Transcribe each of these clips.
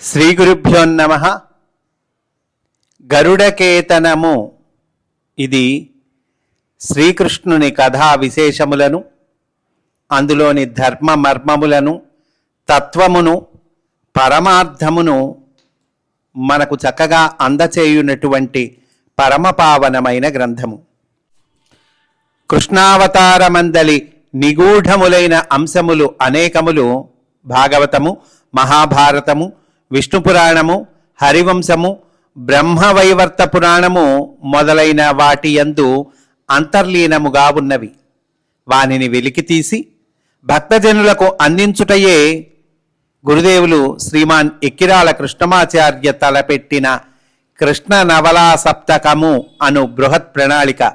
శ్రీ గురుభ్యో నమ. గరుడకేతనము. ఇది శ్రీకృష్ణుని కథా విశేషములను అందులోని ధర్మ మర్మములను తత్వమును పరమార్థమును మనకు చక్కగా అందచేయునటువంటి పరమపావనమైన గ్రంథము. కృష్ణావతారమందలి నిగూఢములైన అంశములు అనేకములు భాగవతము మహాభారతము విష్ణు పురాణము హరివంశము బ్రహ్మవైవర్త పురాణము మొదలైన వాటి యందు అంతర్లీనముగా ఉన్నవి. వానిని వెలికితీసి భక్తజనులకు అందించుటయే గురుదేవులు శ్రీమాన్ ఎక్కిరాల కృష్ణమాచార్య తలపెట్టిన కృష్ణ నవలా సప్తకము అను బృహత్ ప్రణాళిక.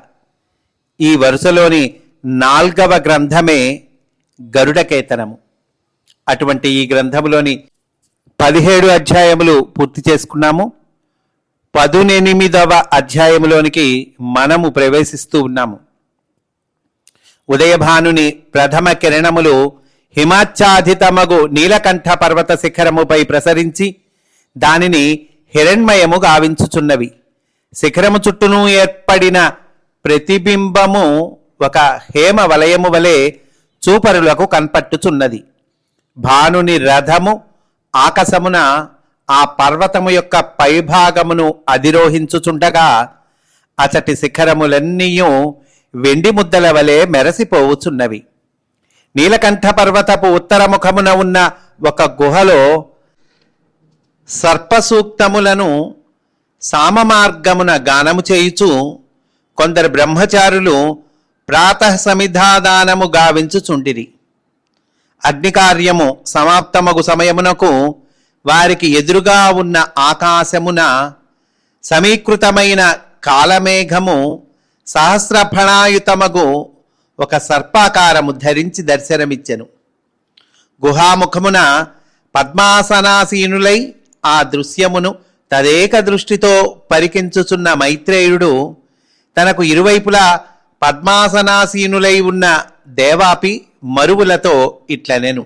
ఈ వరుసలోని నాల్గవ గ్రంథమే గరుడకేతనము. అటువంటి ఈ గ్రంథములోని పదిహేడు అధ్యాయములు పూర్తి చేసుకున్నాము. పదునెనిమిదవ అధ్యాయములోనికి మనము ప్రవేశిస్తూ ఉన్నాము. ఉదయభానుని ప్రథమ కిరణములు హిమాచ్ఛాదితమగు నీలకంఠ పర్వత శిఖరముపై ప్రసరించి దానిని హిరణ్మయము గావించుచున్నవి. శిఖరము చుట్టూను ఏర్పడిన ప్రతిబింబము ఒక హేమ వలయము వలె చూపరులకు కన్పట్టుచున్నది. భానుని రథము ఆకాశమున ఆ పర్వతము యొక్క పైభాగమును అధిరోహించుచుండగా అచటి శిఖరములన్నీయూ వెండి ముద్దల వలె మెరసిపోవుచున్నవి. నీలకంఠ పర్వతపు ఉత్తరముఖమున ఉన్న ఒక గుహలో సర్పసూక్తములను సామమార్గమున గానము చేయుచు కొందరు బ్రహ్మచారులు ప్రాతః సమిధాదానము గావించుచుండిరి. అగ్నికార్యము సమాప్తమగు సమయమునకు వారికి ఎదురుగా ఉన్న ఆకాశమున సమీకృతమైన కాలమేఘము సహస్రఫణాయుతమగు ఒక సర్పాకారము ధరించి దర్శనమిచ్చెను. గుహాముఖమున పద్మాసనాసీనులై ఆ దృశ్యమును తదేక దృష్టితో పరికించుచున్న మైత్రేయుడు తనకు ఇరువైపులా పద్మాసనాసీనులై ఉన్న దేవాపి మరువులతో ఇట్లనెను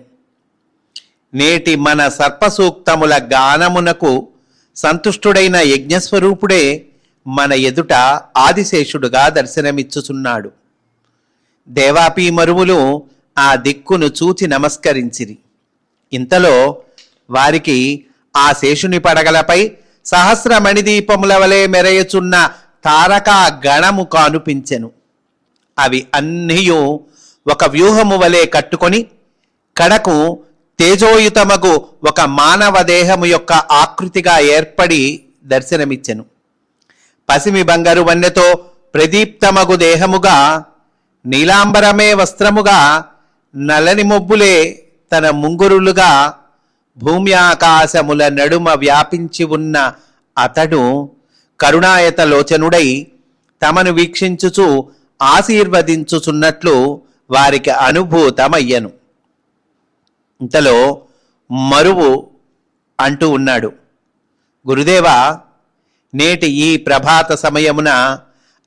నేటి మన సర్పసూక్తముల గానమునకు సంతుష్టుడైన యజ్ఞస్వరూపుడే మన ఎదుట ఆదిశేషుడుగా దర్శనమిచ్చుచున్నాడు. దేవాపి మరువులు ఆ దిక్కును చూచి నమస్కరించిరి. ఇంతలో వారికి ఆ శేషుని పడగలపై సహస్ర మణిదీపముల వలె మెరయుచున్న తారకా గణము కానుపించెను. అవి అన్నీయు ఒక వ్యూహము వలె కట్టుకొని కడకు తేజోయుతమగు ఒక మానవ దేహము యొక్క ఆకృతిగా ఏర్పడి దర్శనమిచ్చెను. పసిమి బంగారు వన్నెతో ప్రదీప్తమగు దేహముగా నీలాంబరమే వస్త్రముగా నలని మొబ్బులే తన ముంగురులుగా భూమి ఆకాశముల నడుమ వ్యాపించి ఉన్న అతడు కరుణాయత లోచనుడై తమను వీక్షించుచు ఆశీర్వదించుచున్నట్లు వారికి అనుభూతమయ్యను. ఇంతలో మరువు అంటూ ఉన్నాడు. గురుదేవా నేటి ఈ ప్రభాత సమయమున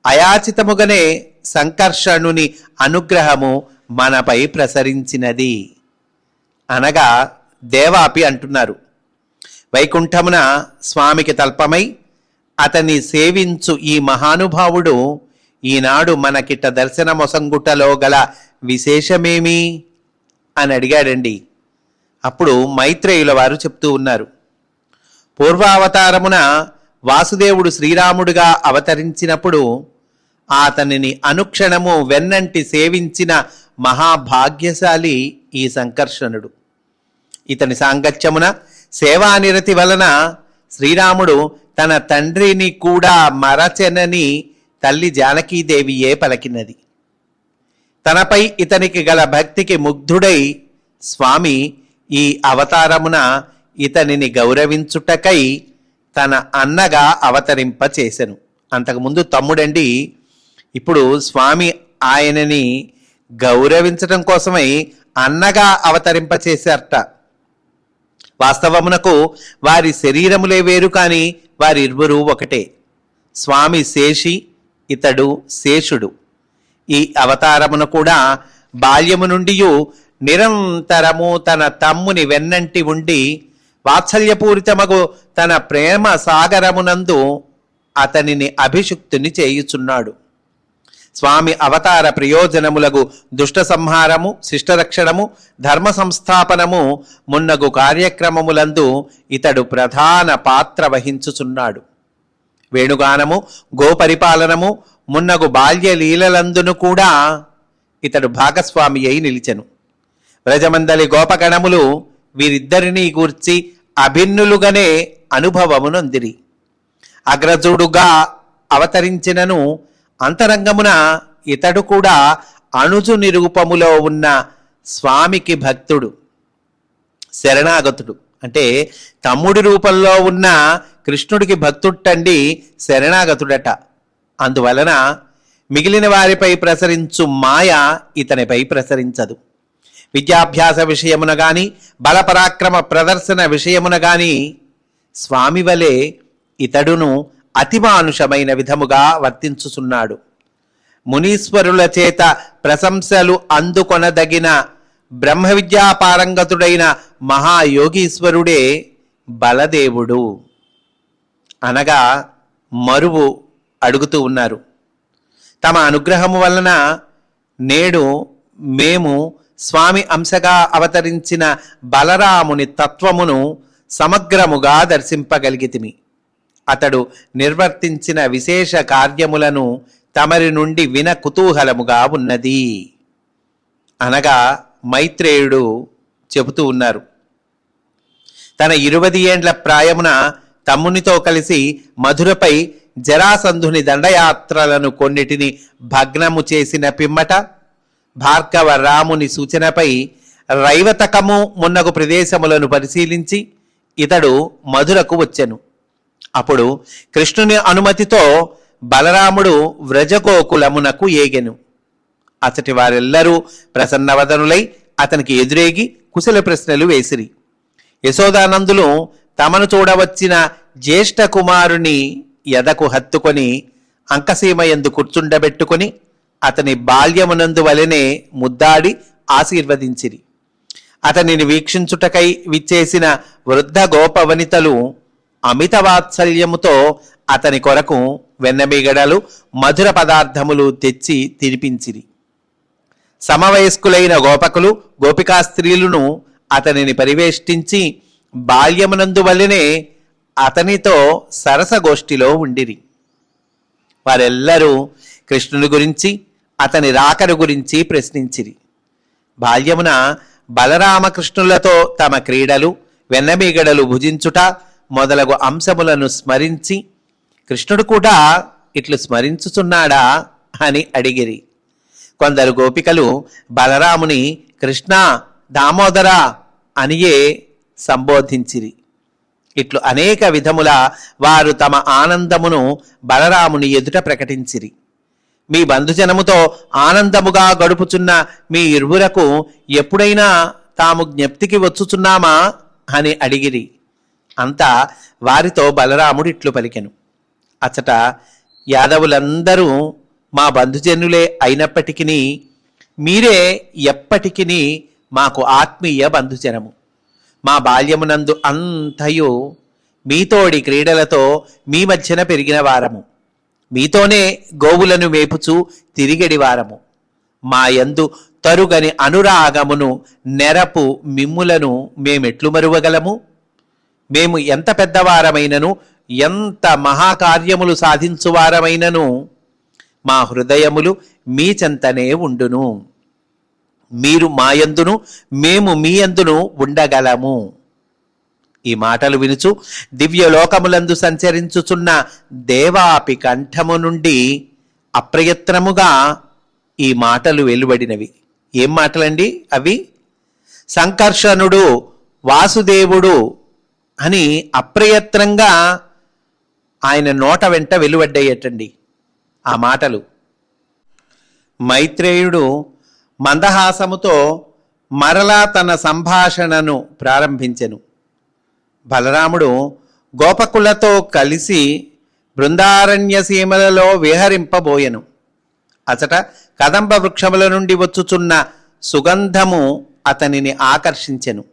అయాచితముగానే సంకర్షణుని అనుగ్రహము మనపై ప్రసరించినది. అనగా దేవాపి అంటున్నారు. వైకుంఠమున స్వామికి తల్పమై అతన్ని సేవించు ఈ మహానుభావుడు ఈనాడు మనకిట్ట దర్శన మొసంగుట్టలో గల విశేషమేమి? అని అడిగాడండి. అప్పుడు మైత్రేయుల వారు చెప్తూ ఉన్నారు. పూర్వావతారమున వాసుదేవుడు శ్రీరాముడుగా అవతరించినప్పుడు అతనిని అనుక్షణము వెన్నంటి సేవించిన మహాభాగ్యశాలి ఈ సంకర్షణుడు. ఇతని సాంగత్యమున సేవానిరతి వలన శ్రీరాముడు తన తండ్రిని కూడా మరచెనని తల్లి జానకీదేవియే పలికినది. తనపై ఇతనికి గల భక్తికి ముగ్ధుడై స్వామి ఈ అవతారమున ఇతనిని గౌరవించుటకై తన అన్నగా అవతరింప చేశను అంతకుముందు తమ్ముడండి ఇప్పుడు స్వామి ఆయనని గౌరవించడం కోసమై అన్నగా అవతరింప చేశారట వాస్తవమునకు వారి శరీరములే వేరు కానీ వారిరువురు ఒకటే. స్వామి శేషి ఇతడు శేషుడు. ఈ అవతారమును కూడా బాల్యము నుండి నిరంతరము తన తమ్ముని వెన్నంటి ఉండి వాత్సల్యపూరితమగు తన ప్రేమ సాగరమునందు అతనిని అభిషుక్తుని చేయుచున్నాడు. స్వామి అవతార ప్రయోజనములగు దుష్ట సంహారము శిష్టరక్షణము ధర్మ సంస్థాపనము మున్నగు కార్యక్రమములందు ఇతడు ప్రధాన పాత్ర వహించుచున్నాడు. వేణుగానము గోపరిపాలనము మున్నగు బాల్య లీలలందును కూడా ఇతడు భాగస్వామి అయి నిలిచెను. వ్రజమందలి గోపగణములు వీరిద్దరినీ గూర్చి అభిన్నులుగానే అనుభవమునొందిరి. అగ్రజుడుగా అవతరించినను అంతరంగమున ఇతడు కూడా అణుజు నిరూపములో ఉన్న స్వామికి భక్తుడు శరణాగతుడు. అంటే తమ్ముడి రూపంలో ఉన్న కృష్ణుడికి భక్తుట్టండి శరణాగతుడట. అందువలన మిగిలిన వారిపై ప్రసరించు మాయ ఇతనిపై ప్రసరించదు. విద్యాభ్యాస విషయమున గాని బలపరాక్రమ ప్రదర్శన విషయమున గాని స్వామి వలె ఇతడును అతిమానుషమైన విధముగా వర్తించుచున్నాడు. మునీశ్వరుల చేత ప్రశంసలు అందుకొనదగిన బ్రహ్మ విద్యాపారంగతుడైన మహాయోగీశ్వరుడే బలదేవుడు. అనగా మరువు అడుగుతూ ఉన్నారు. తమ అనుగ్రహము వలన నేడు మేము స్వామి అంశగా అవతరించిన బలరాముని తత్వమును సమగ్రముగా దర్శింపగలిగితిమి. అతడు నిర్వర్తించిన విశేష కార్యములను తమరి నుండి విన కుతూహలముగా ఉన్నది. అనగా మైత్రేయుడు చెబుతూ ఉన్నారు. తన ఇరవై ఏండ్ల ప్రాయమున తమ్మునితో కలిసి మధురపై జరాసంధుని దండయాత్రలను కొన్నిటిని భగ్నము చేసిన పిమ్మట భార్గవ రాముని సూచనపై రైవతకము మున్నగు ప్రదేశములను పరిశీలించి ఇతడు మధురకు వచ్చెను. అప్పుడు కృష్ణుని అనుమతితో బలరాముడు వ్రజగోకులమునకు ఏగెను. అతటి వారెల్లరూ ప్రసన్నవదనులై అతనికి ఎదురేగి కుశల ప్రశ్నలు వేసిరి. యశోదానందులు తమను చూడవచ్చిన జ్యేష్ఠ కుమారుని ఎదకు హత్తుకొని అంకసీమ ఎందు కూర్చుండబెట్టుకొని అతని బాల్యమునందు వలెనే ముద్దాడి ఆశీర్వదించిరి. అతనిని వీక్షించుటకై విచ్చేసిన వృద్ధ గోపవనితలు అమిత వాత్సల్యముతో అతని కొరకు వెన్నమిగడలు మధుర పదార్థములు తెచ్చి తినిపించిరి. సమవయస్కులైన గోపకులు గోపికా స్త్రీలను అతనిని పరివేష్టించి బాల్యమునందు వల్లనే అతనితో సరసగోష్ఠిలో ఉండిరి. వారెల్లరూ కృష్ణుని గురించి అతని రాకను గురించి ప్రశ్నించిరి. బాల్యమున బలరామకృష్ణులతో తమ క్రీడలు వెన్నమీగడలు భుజించుట మొదలగు అంశములను స్మరించి కృష్ణుడు కూడా ఇట్లు స్మరించుచున్నాడా? అని అడిగిరి. కొందరు గోపికలు బలరాముని కృష్ణ దామోదర అనియే సంబోధించిరి. ఇట్లు అనేక విధముల వారు తమ ఆనందమును బలరాముని ఎదుట ప్రకటించిరి. మీ బంధుజనముతో ఆనందముగా గడుపుచున్న మీ ఇరువురకు ఎప్పుడైనా తాము జ్ఞప్తికి వచ్చుచున్నామా అని అడిగిరి. అంతా వారితో బలరాముడు ఇట్లు పలికెను. అచట యాదవులందరూ మా బంధుజనులే అయినప్పటికీ మీరే ఎప్పటికీ మాకు ఆత్మీయ బంధుజనము. మా బాల్యమునందు అంతయు మీతోడి క్రీడలతో మీ మధ్యన పెరిగిన వారము. మీతోనే గోవులను మేపుచు తిరిగడి వారము. మా యందు తరుగని అనురాగమును నెరపు మిమ్ములను మేమెట్లు మరువగలము. మేము ఎంత పెద్దవారమైనను ఎంత మహాకార్యములు సాధించువారమైనను మా హృదయములు మీ చెంతనే ఉండును. మీరు మాయందును మేము మీ యందును ఉండగలము. ఈ మాటలు వినుచు దివ్యలోకములందు సంచరించుచున్న దేవాపి కంఠము నుండి అప్రయత్నముగా ఈ మాటలు వెలువడినవి. ఏం మాటలండి అవి? సంకర్షణుడు వాసుదేవుడు అని అప్రయత్నంగా ఆయన నోట వెంట వెలువడ్డాయటండి. ఆ మాటలు. మైత్రేయుడు మందహాసముతో మరలా తన సంభాషణను ప్రారంభించెను. బలరాముడు గోపకులతో కలిసి బృందారణ్య సీమలలో విహరింపబోయెను. అచట కదంబ వృక్షముల నుండి వచ్చుచున్న సుగంధము అతనిని ఆకర్షించెను.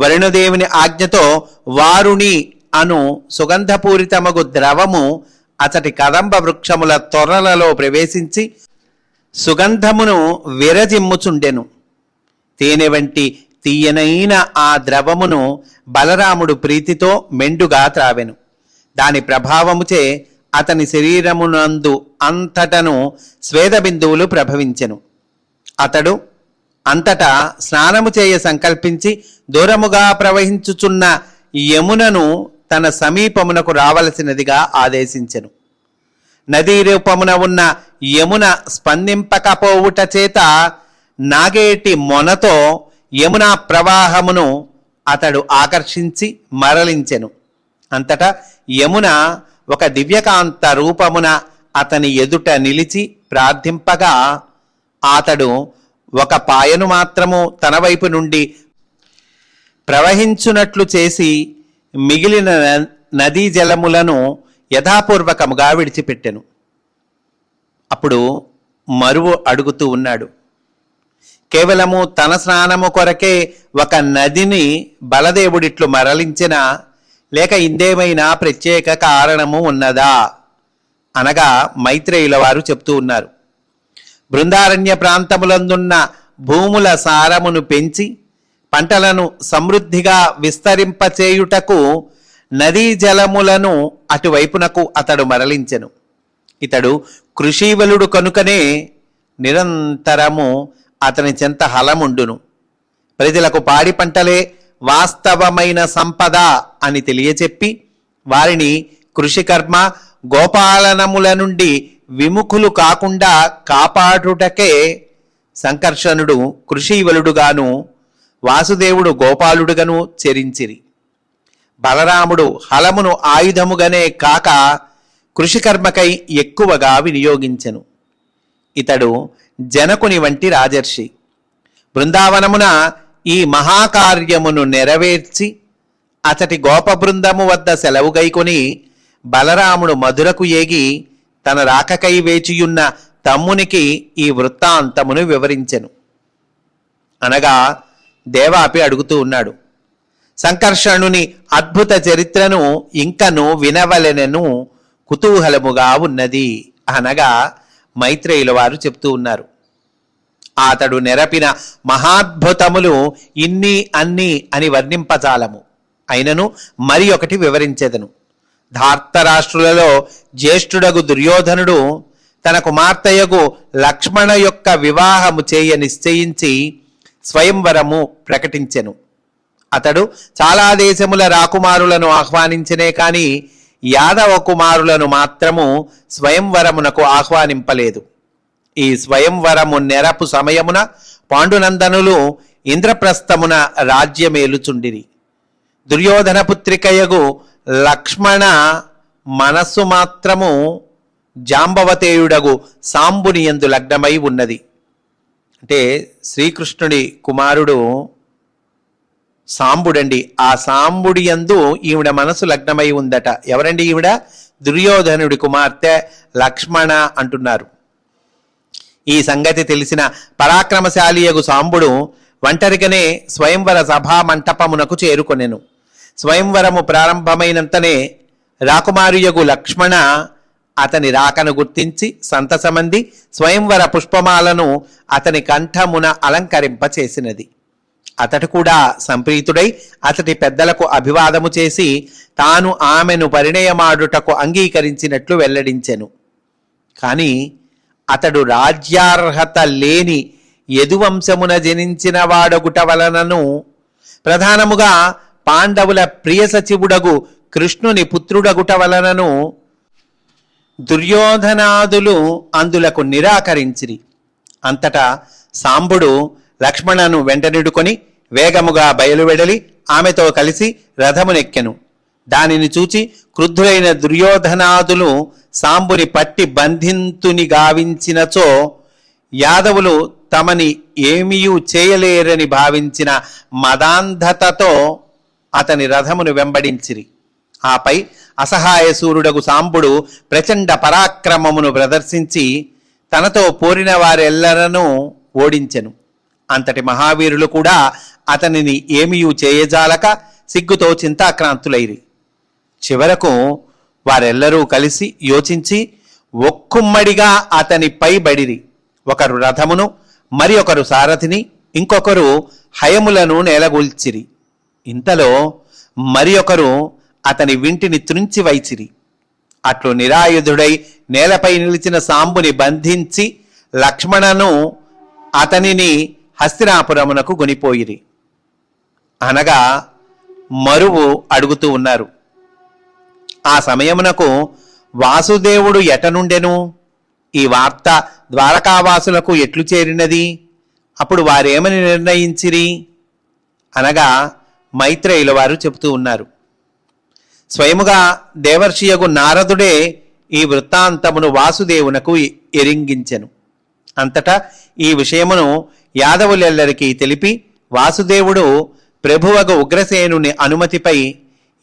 వరుణదేవుని ఆజ్ఞతో వారుణి అను సుగంధపూరితమగు ద్రవము అతటి కదంబ వృక్షముల తొర్రలలో ప్రవేశించి సుగంధమును విరజిమ్ముచుండెను. తేనె వంటి తీయనైన ఆ ద్రవమును బలరాముడు ప్రీతితో మెండుగా త్రావెను. దాని ప్రభావముచే అతని శరీరమునందు అంతటను స్వేదబిందువులు ప్రభవించెను. అతడు అంతటా స్నానము చేయ సంకల్పించి దూరముగా ప్రవహించుచున్న యమునను తన సమీపమునకు రావలసినదిగా ఆదేశించెను. నదీ రూపమున ఉన్న యమున స్పందింపకపోవుట చేత నాగేటి మొనతో యమునా ప్రవాహమును అతడు ఆకర్షించి మరలించెను. అంతటా యమున ఒక దివ్యకాంత రూపమున అతని ఎదుట నిలిచి ప్రార్థింపగా అతడు ఒక పాయను మాత్రము తన వైపు నుండి ప్రవహించునట్లు చేసి మిగిలిన న- నదీ జలములను యథాపూర్వకముగా విడిచిపెట్టెను. అప్పుడు మరువు అడుగుతూ ఉన్నాడు. కేవలము తన స్నానము కొరకే ఒక నదిని బలదేవుడిట్లు మరలించిన లేక ఇందేమైనా ప్రత్యేక కారణము ఉన్నదా? అనగా మైత్రేయుల వారు చెప్తూ ఉన్నారు. బృందారణ్య ప్రాంతములందున్న భూముల సారమును పెంచి పంటలను సమృద్ధిగా విస్తరింపచేయుటకు నదీ జలములను అటువైపునకు అతడు మరలించెను. ఇతడు కృషీవలుడు కనుకనే నిరంతరము అతని చెంత హలముండును. ప్రజలకు పాడి పంటలే వాస్తవమైన సంపద అని తెలియచెప్పి వారిని కృషికర్మ గోపాలనముల నుండి విముఖులు కాకుండా కాపాడుటకే సంకర్షణుడు కృషీవలుడుగాను వాసుదేవుడు గోపాలుడుగను చెరించిరి. బలరాముడు హలమును ఆయుధముగానే కాక కృషికర్మకై ఎక్కువగా వినియోగించెను. ఇతడు జనకుని వంటి రాజర్షి. బృందావనమున ఈ మహాకార్యమును నెరవేర్చి అతటి గోప బృందము వద్ద సెలవు గైకొని బలరాముడు మధురకు ఏగి తన రాకకై వేచియున్న తమ్మునికి ఈ వృత్తాంతమును వివరించెను. అనగా దేవాపి అడుగుతూ ఉన్నాడు. సంకర్షణుని అద్భుత చరిత్రను ఇంకను వినవలెనను కుతూహలముగా ఉన్నది అనగా మైత్రేయుల వారు చెప్తూ ఉన్నారు. అతడు నెరపిన మహాద్భుతములు ఇన్ని అన్ని అని వర్ణింపజాలము. అయినను మరి ఒకటి వివరించెదను. ధార్తరాష్ట్రులలో జ్యేష్ఠుడగు దుర్యోధనుడు తన కుమార్తెయగు లక్ష్మణ యొక్క వివాహము చేయ నిశ్చయించి స్వయంవరము ప్రకటించెను. అతడు చాలా దేశముల రాకుమారులను ఆహ్వానించనే కాని యాదవ కుమారులను మాత్రము స్వయంవరమునకు ఆహ్వానింపలేదు. ఈ స్వయంవరము నెరపు సమయమున పాండునందనులు ఇంద్రప్రస్థమున రాజ్యమేలుచుండిరి. దుర్యోధన పుత్రికయగు లక్ష్మణ మనస్సు మాత్రము జాంబవతేయుడగు సాంబుని యందు లగ్నమై ఉన్నది. అంటే శ్రీకృష్ణుడి కుమారుడు సాంబుడండి. ఆ సాంబుడి యందు ఈవిడ మనసు లగ్నమై ఉందట. ఎవరండి ఈవిడ? దుర్యోధనుడి కుమార్తె లక్ష్మణ అంటున్నారు. ఈ సంగతి తెలిసిన పరాక్రమశాలియగు సాంబుడు ఒంటరిగానే స్వయంవర సభా మంటపమునకు చేరుకొనెను. స్వయంవరము ప్రారంభమైనంతనే రాకుమారియగు లక్ష్మణ అతని రాకను గుర్తించి సంతసమంది స్వయంవర పుష్పమాలను అతని కంఠమున అలంకరింపచేసినది. అతడు కూడా సంప్రీతుడై అతడి పెద్దలకు అభివాదము చేసి తాను ఆమెను పరిణయమాడుటకు అంగీకరించినట్లు వెల్లడించెను. కానీ అతడు రాజ్యార్హత లేని యదువంశమున జనించిన వాడగుట వలనను ప్రధానముగా పాండవుల ప్రియ సచివుడగు కృష్ణుని పుత్రుడగుట వలనను దుర్యోధనాదులు అందులకు నిరాకరించిరి. అంతటా సాంబుడు లక్ష్మణను వెంటనిడుకొని వేగముగా బయలువెడలి ఆమెతో కలిసి రథమునెక్కెను. దానిని చూచి క్రుద్ధులైన దుర్యోధనాదులు సాంబుని పట్టి బంధింతుని గావించినచో యాదవులు తమని ఏమీయూ చేయలేరని భావించిన మదాంధతతో అతని రథమును వెంబడించిరి. ఆపై అసహాయ సూర్యుడగు సాంబుడు ప్రచండ పరాక్రమమును ప్రదర్శించి తనతో పోరిన వారెల్లరను ఓడించెను. అంతటి మహావీరులు కూడా అతనిని ఏమీయూ చేయజాలక సిగ్గుతో చింతాక్రాంతులైరి. చివరకు వారెల్లరూ కలిసి యోచించి ఒక్కుమ్మడిగా అతనిపై బడిరి ఒకరు రథమును మరి ఒకరు సారథిని ఇంకొకరు హయములను నేలగూల్చిరి. ఇంతలో మరి ఒకరు అతని వింటిని త్రుంచి వైచిరి. అట్లు నిరాయుధుడై నేలపై నిలిచిన సాంబుని బంధించి లక్ష్మణను అతనిని హస్తినాపురమునకు కొనిపోయిరి. అనగా మరువు అడుగుతూ ఉన్నారు. ఆ సమయమునకు వాసుదేవుడు ఎటనుండెను ఈ వార్త ద్వారకావాసులకు ఎట్లు చేరినది? అప్పుడు వారేమని నిర్ణయించిరి? అనగా మైత్రేయుల వారు చెబుతూ ఉన్నారు. స్వయముగా దేవర్షియగు నారదుడే ఈ వృత్తాంతమును వాసుదేవునకు ఎరింగించెను అంతటా ఈ విషయమును యాదవులెల్లరికీ తెలిపి వాసుదేవుడు ప్రభువగు ఉగ్రసేనుని అనుమతిపై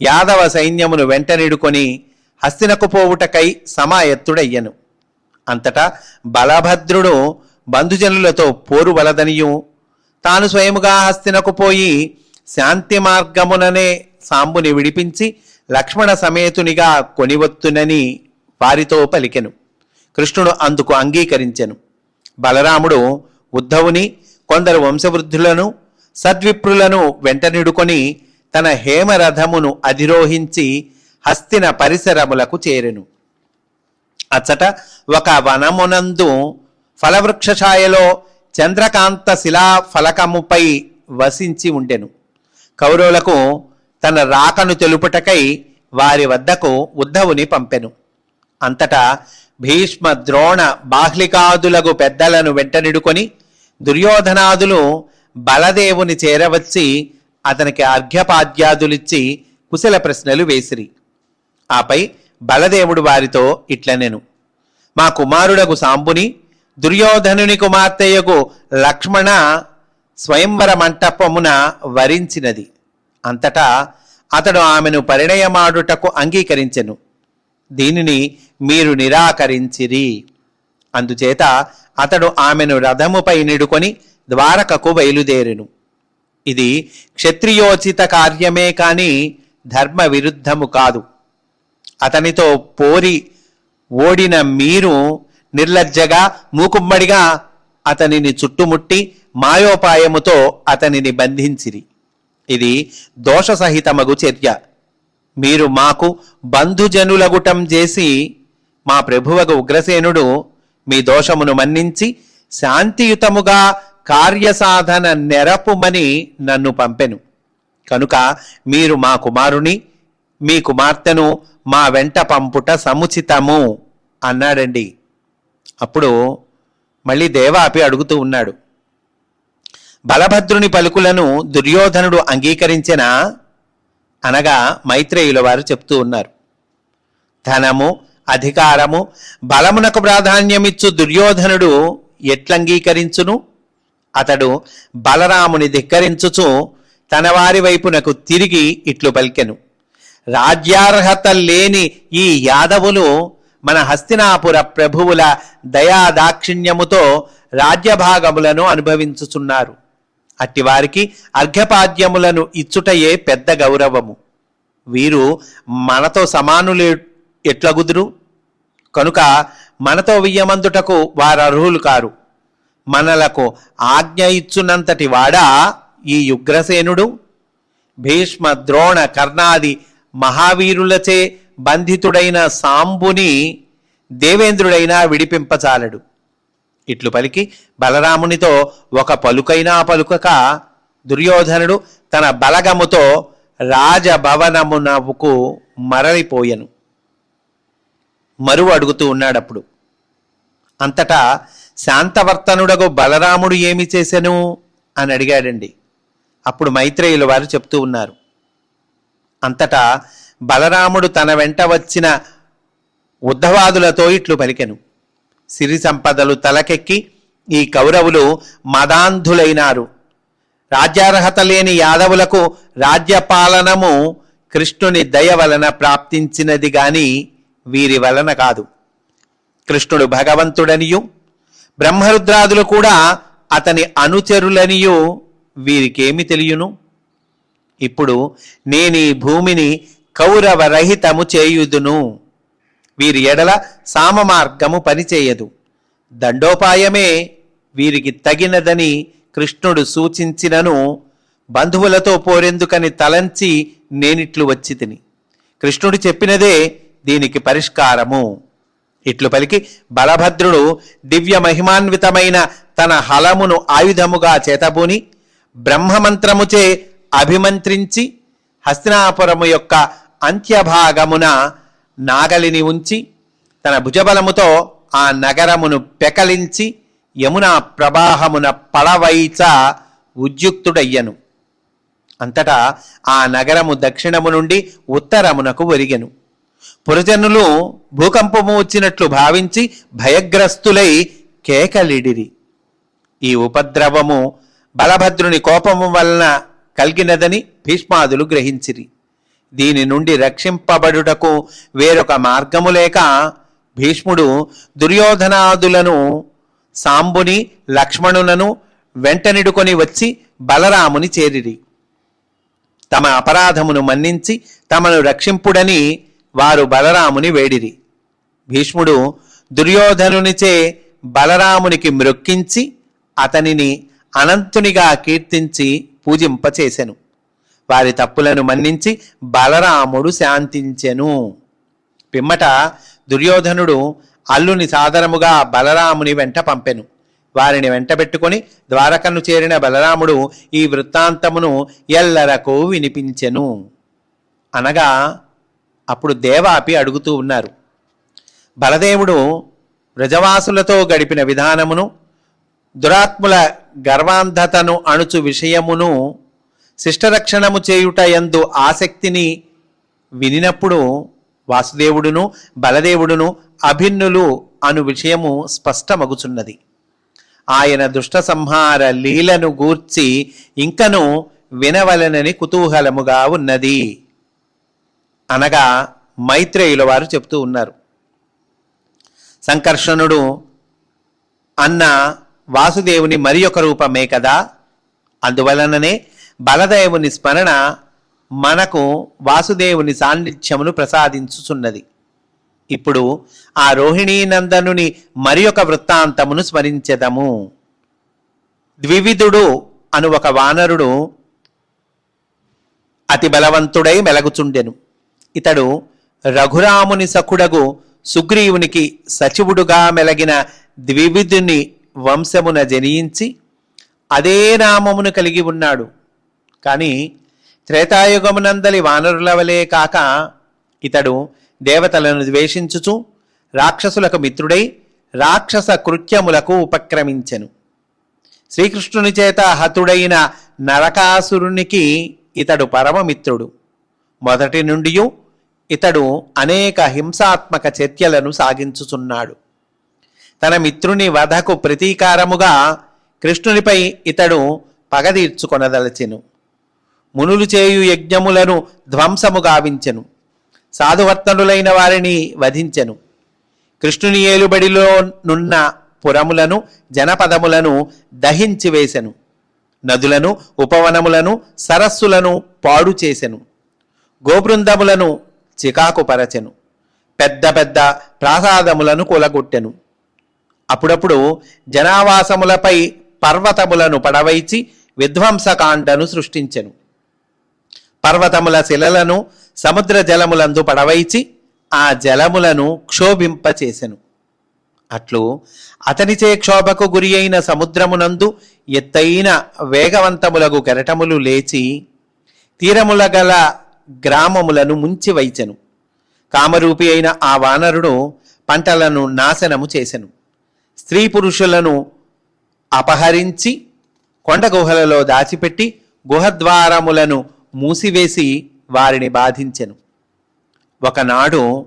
యాదవ సైన్యమును వెంటనిడుకొని హస్తినకు పోవుటకై సమాయత్తుడయ్యను. అంతటా బలభద్రుడు బంధుజనులతో పోరు వలదనియు తాను స్వయముగా హస్తినకు పోయి శాంతి మార్గముననే సాంబుని విడిపించి లక్ష్మణ సమేతునిగా కొనివత్తునని వారితో పలికెను. కృష్ణుడు అందుకు అంగీకరించెను. బలరాముడు ఉద్ధవుని కొందరు వంశవృద్ధులను సద్విప్రులను వెంటనిడుకొని తన హేమరథమును అధిరోహించి హస్తిన పరిసరములకు చేరెను. అచ్చట ఒక వనమునందు ఫలవృక్ష ఛాయలో చంద్రకాంత శిలా ఫలకముపై వసించి ఉండెను. కౌరవులకు తన రాకను తెలుపుటకై వారి వద్దకు ఉద్ధవుని పంపెను. అంతటా భీష్మ ద్రోణ బాహ్లికాదులకు పెద్దలను వెంటనిడుకొని దుర్యోధనాదులు బలదేవుని చేరవచ్చి అతనికి అర్ఘ్యపాద్యాదులిచ్చి కుశల ప్రశ్నలు వేసిరి. ఆపై బలదేవుడు వారితో ఇట్లనెను. మా కుమారుడగు సాంబుని దుర్యోధనుని కుమార్తెయగు లక్ష్మణ స్వయంవర మంటపమున వరించినది. అంతటా అతడు ఆమెను పరిణయమాడుటకు అంగీకరించెను. దీనిని మీరు నిరాకరించిరి. అందుచేత అతడు ఆమెను రథముపై నిడుకొని ద్వారకకు బయలుదేరెను. ఇది క్షత్రియోచిత కార్యమే కాని ధర్మ విరుద్ధము కాదు. అతనితో పోరి ఓడిన మీరు నిర్లజ్జగా మూకుమ్మడిగా అతనిని చుట్టుముట్టి మాయోపాయముతో అతనిని బంధించిరి. ఇది దోష సహితమగు చర్య. మీరు మాకు బంధుజనులగుటం చేసి మా ప్రభువగు ఉగ్రసేనుడు మీ దోషమును మన్నించి శాంతియుతముగా కార్యసాధన నెరపుమని నన్ను పంపెను. కనుక మీరు మా కుమారుని మీ కుమార్తెను మా వెంట పంపుట సముచితము అన్నాడండి. అప్పుడు మళ్ళీ దేవాపి అడుగుతూ ఉన్నాడు. బలభద్రుని పలుకులను దుర్యోధనుడు అంగీకరించిన? అనగా మైత్రేయుల వారు చెప్తూ ఉన్నారు. ధనము అధికారము బలమునకు ప్రాధాన్యమిచ్చు దుర్యోధనుడు ఎట్లంగీకరించును? అతడు బలరాముని ధిక్కరించుచు తన వారి వైపునకు తిరిగి ఇట్లు పలికెను. రాజ్యార్హత లేని ఈ యాదవులు మన హస్తినాపుర ప్రభువుల దయాదాక్షిణ్యముతో రాజ్యభాగములను అనుభవించుచున్నారు. అట్టివారికి అర్ఘ్యపాద్యములను ఇచ్చుటయే పెద్ద గౌరవము. వీరు మనతో సమానులే ఎట్లగుదురు? కనుక మనతో వియ్యమందుటకు వారు అర్హులు కారు. మనలకు ఆజ్ఞ ఇచ్చునంతటి వాడా ఈ యుగ్రసేనుడు భీష్మ ద్రోణ కర్ణాది మహావీరులచే బంధితుడైన సాంబుని దేవేంద్రుడైనా విడిపింపచాలడు. ఇట్లు పలికి బలరామునితో ఒక పలుకైనా పలుకక దుర్యోధనుడు తన బలగముతో రాజభవనమునకు మరలిపోయెను. మరువు అడుగుతూ ఉన్నాడప్పుడు అంతటా శాంతవర్తనుడగు బలరాముడు ఏమి చేశాను అని అడిగాడండి. అప్పుడు మైత్రేయుల వారు చెప్తూ ఉన్నారు అంతటా బలరాముడు తన వెంట వచ్చిన ఉద్ధవాదులతో ఇట్లు పలికెను. సిరి సంపదలు తలకెక్కి ఈ కౌరవులు మదాంధులైనారు. రాజ్యార్హత లేని యాదవులకు రాజ్యపాలనము కృష్ణుని దయ వలన ప్రాప్తించినది గాని వీరి వలన కాదు. కృష్ణుడు భగవంతుడనియు బ్రహ్మరుద్రాదులు కూడా అతని అనుచరులనియు వీరికేమి తెలియను? ఇప్పుడు నేనీ భూమిని కౌరవరహితము చేయుదును. వీరి ఎడల సామ మార్గము పనిచేయదు. దండోపాయమే వీరికి తగినదని కృష్ణుడు సూచించినను బంధువులతో పోరెందుకని తలంచి నేనిట్లు వచ్చి తిని. కృష్ణుడు చెప్పినదే దీనికి పరిష్కారము. ఇట్లు పలికి బలభద్రుడు దివ్య మహిమాన్వితమైన తన హలమును ఆయుధముగా చేతబూని బ్రహ్మమంత్రముచే అభిమంత్రించి హస్తినాపురము యొక్క అంత్యభాగమున నాగలిని ఉంచి తన భుజబలముతో ఆ నగరమును పెకలించి యమునా ప్రవాహమున పడవైచ ఉద్యుక్తుడయ్యను. అంతటా ఆ నగరము దక్షిణము నుండి ఉత్తరమునకు ఒరిగెను. పురజనులు భూకంపము వచ్చినట్లు భావించి భయగ్రస్తులై కేకలిడిరి. ఈ ఉపద్రవము బలభద్రుని కోపము వలన కలిగినదని భీష్మాదులు గ్రహించిరి. దీని నుండి రక్షింపబడుటకు వేరొక మార్గము లేక భీష్ముడు దుర్యోధనాదులను సాంబుని లక్ష్మణులను వెంటనిడుకొని వచ్చి బలరాముని చేరిరి. తమ అపరాధమును మన్నించి తమను రక్షింపుడని వారు బలరాముని వేడిరి. భీష్ముడు దుర్యోధనునిచే బలరామునికి మ్రొక్కించి అతనిని అనంతునిగా కీర్తించి పూజింపచేసెను. వారి తప్పులను మన్నించి బలరాముడు శాంతించెను. పిమ్మట దుర్యోధనుడు అల్లుని సాదరముగా బలరాముని వెంట పంపెను. వారిని వెంటబెట్టుకొని ద్వారకను చేరిన బలరాముడు ఈ వృత్తాంతమును ఎల్లరకు వినిపించెను. అనగా అప్పుడు దేవాపి అడుగుతూ ఉన్నారు. బలదేవుడు వ్రజవాసులతో గడిపిన విధానమును దురాత్ముల గర్వాంధతను అణుచు విషయమును శిష్టరక్షణము చేయుట యందు ఆసక్తిని వినినప్పుడు వాసుదేవుడును బలదేవుడును అభిన్నులు అను విషయము స్పష్టమగుచున్నది. ఆయన దుష్ట సంహార లీలను గూర్చి ఇంకను వినవలనని కుతూహలముగా ఉన్నది. అనగా మైత్రేయుల వారు చెప్తూ ఉన్నారు. సంకర్షణుడు అన్న వాసుదేవుని మరి ఒక రూపమే కదా? అందువలననే బలదేవుని స్మరణ మనకు వాసుదేవుని సాన్నిధ్యమును ప్రసాదించుచున్నది. ఇప్పుడు ఆ రోహిణీ నందనుని మరి ఒక వృత్తాంతమును స్మరించెదము. ద్వివిధుడు అను ఒక వానరుడు అతి బలవంతుడై మెలగుచుండెను. ఇతడు రఘురాముని సఖుడగు సుగ్రీవునికి సచివుడుగా మెలగిన ద్వివిధుని వంశమున జనించి అదే నామమును కలిగి ఉన్నాడు. కానీ త్రేతాయుగమునందలి వానరుల వలే కాక ఇతడు దేవతలను ద్వేషించుచు రాక్షసులకు మిత్రుడై రాక్షస కృత్యములకు ఉపక్రమించెను. శ్రీకృష్ణుని చేత హతుడైన నరకాసురునికి ఇతడు పరమమిత్రుడు. మొదటి నుండి ఇతడు అనేక హింసాత్మక చర్యలను సాగించుచున్నాడు. తన మిత్రుని వధకు ప్రతీకారముగా కృష్ణునిపై ఇతడు పగదీర్చుకొనదలచెను మునులు చేయు యజ్ఞములను ధ్వంసము గావించెను. సాధువర్తనులైన వారిని వధించెను. కృష్ణుని ఏలుబడిలో నున్న పురములను జనపదములను దహించి వేసెను. నదులను ఉపవనములను సరస్సులను పాడు చేసెను. గోబృందములను చికాకు పరచెను. పెద్ద పెద్ద ప్రాసాదములను కూలగొట్టెను. అప్పుడప్పుడు జనావాసములపై పర్వతములను పడవైచి విధ్వంసకాండను సృష్టించెను. పర్వతముల శిలలను సముద్ర జలములందు పడవైచి ఆ జలములను క్షోభింపచేసెను. అట్లు అతనిచే క్షోభకు గురి అయిన సముద్రమునందు ఎత్తైన వేగవంతములగు గరటములు లేచి తీరముల గల గ్రామములను ముంచి వైచెను కామరూపి అయిన ఆ వానరుడు పంటలను నాశనము చేసెను. స్త్రీ పురుషులను అపహరించి కొండ గుహలలో దాచిపెట్టి గుహద్వారములను మూసివేసి వారిని బాధించెను. ఒకనాడు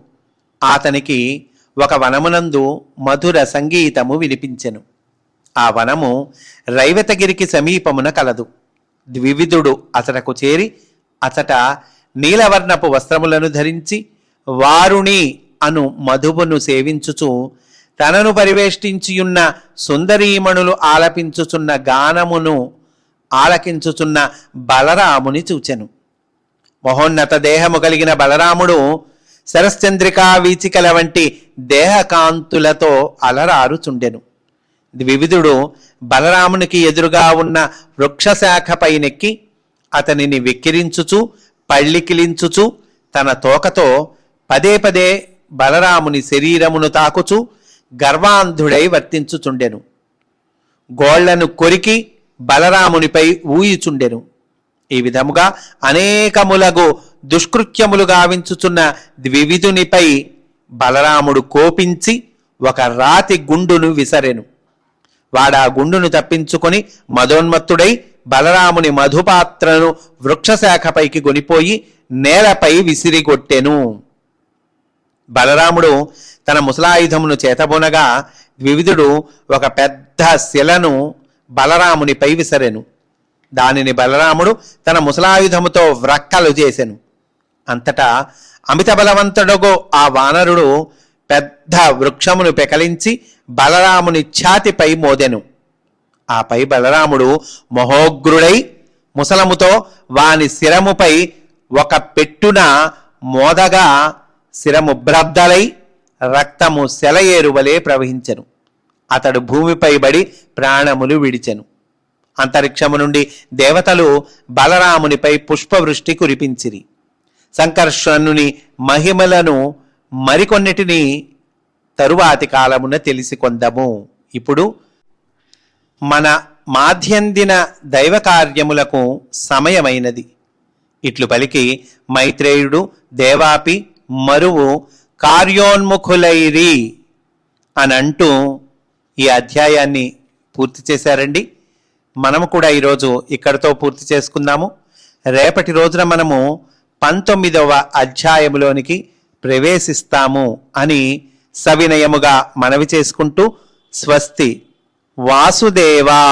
అతనికి ఒక వనమునందు మధుర సంగీతము వినిపించెను. ఆ వనము రైవతగిరికి సమీపమున కలదు. ద్వివిధుడు అతడకు చేరి అతట నీలవర్ణపు వస్త్రములను ధరించి వారుణి అను మధువును సేవించుచు తనను పరివేష్టించియున్న సుందరీమణులు ఆలపించుచున్న గానమును ఆలకించుచున్న బలరాముని చూచెను. మహోన్నత దేహము కలిగిన బలరాముడు శరశ్చంద్రికా వీచికల వంటి దేహకాంతులతో అలరారుచుండెను. ద్వివిధుడు బలరామునికి ఎదురుగా ఉన్న వృక్షశాఖపైనెక్కి అతనిని వెక్కిరించుచు పళ్ళికిలించుచు తన తోకతో పదే పదే బలరాముని శరీరమును తాకుచు గర్వాంధుడై వర్తించుచుండెను. గోళ్ళను కొరికి బలరామునిపై ఊయిచుండెను ఈ విధముగా అనేకములగు దుష్కృత్యములు గావించుచున్న ద్వివిధునిపై బలరాముడు కోపించి ఒక రాతి గుండును విసరెను. వాడా గుండును తప్పించుకొని మదోన్మత్తుడై బలరాముని మధుపాత్రను వృక్షశాఖపైకి గొనిపోయి నేలపై విసిరిగొట్టెను. బలరాముడు తన ముసలాయుధమును చేతబోనగా ద్వివిధుడు ఒక పెద్ద శిలను బలరామునిపై విసరెను. దానిని బలరాముడు తన ముసలాయుధముతో వ్రక్కలు చేసెను. అంతటా అమిత బలవంతుడగో ఆ వానరుడు పెద్ద వృక్షమును పెకలించి బలరాముని ఛాతిపై మోదెను. ఆపై బలరాముడు మహోగ్రుడై ముసలముతో వాని శిరముపై ఒక పెట్టున మోదగా శిరము భ్రబ్దలై రక్తము సెలయేరువలే ప్రవహించెను. అతడు భూమిపై బడి ప్రాణములు విడిచెను. అంతరిక్షము నుండి దేవతలు బలరామునిపై పుష్పవృష్టి కురిపించిరి. సంకర్షణుని మహిమలను మరికొన్నిటిని తరువాతి కాలమున తెలిసి కొందము. ఇప్పుడు మన మాధ్యందిన దైవ కార్యములకు సమయమైనది. ఇట్లు పలికి మైత్రేయుడు దేవాపి మరువు కార్యోన్ముఖులైరి అని అంటూ ఈ అధ్యాయాన్ని పూర్తి చేశారండి. మనము కూడా ఈరోజు ఇక్కడితో పూర్తి చేసుకుందాము. రేపటి రోజున మనము పంతొమ్మిదవ అధ్యాయములోనికి ప్రవేశిస్తాము అని సవినయముగా మనవి చేసుకుంటూ స్వస్తి వాసుదేవా!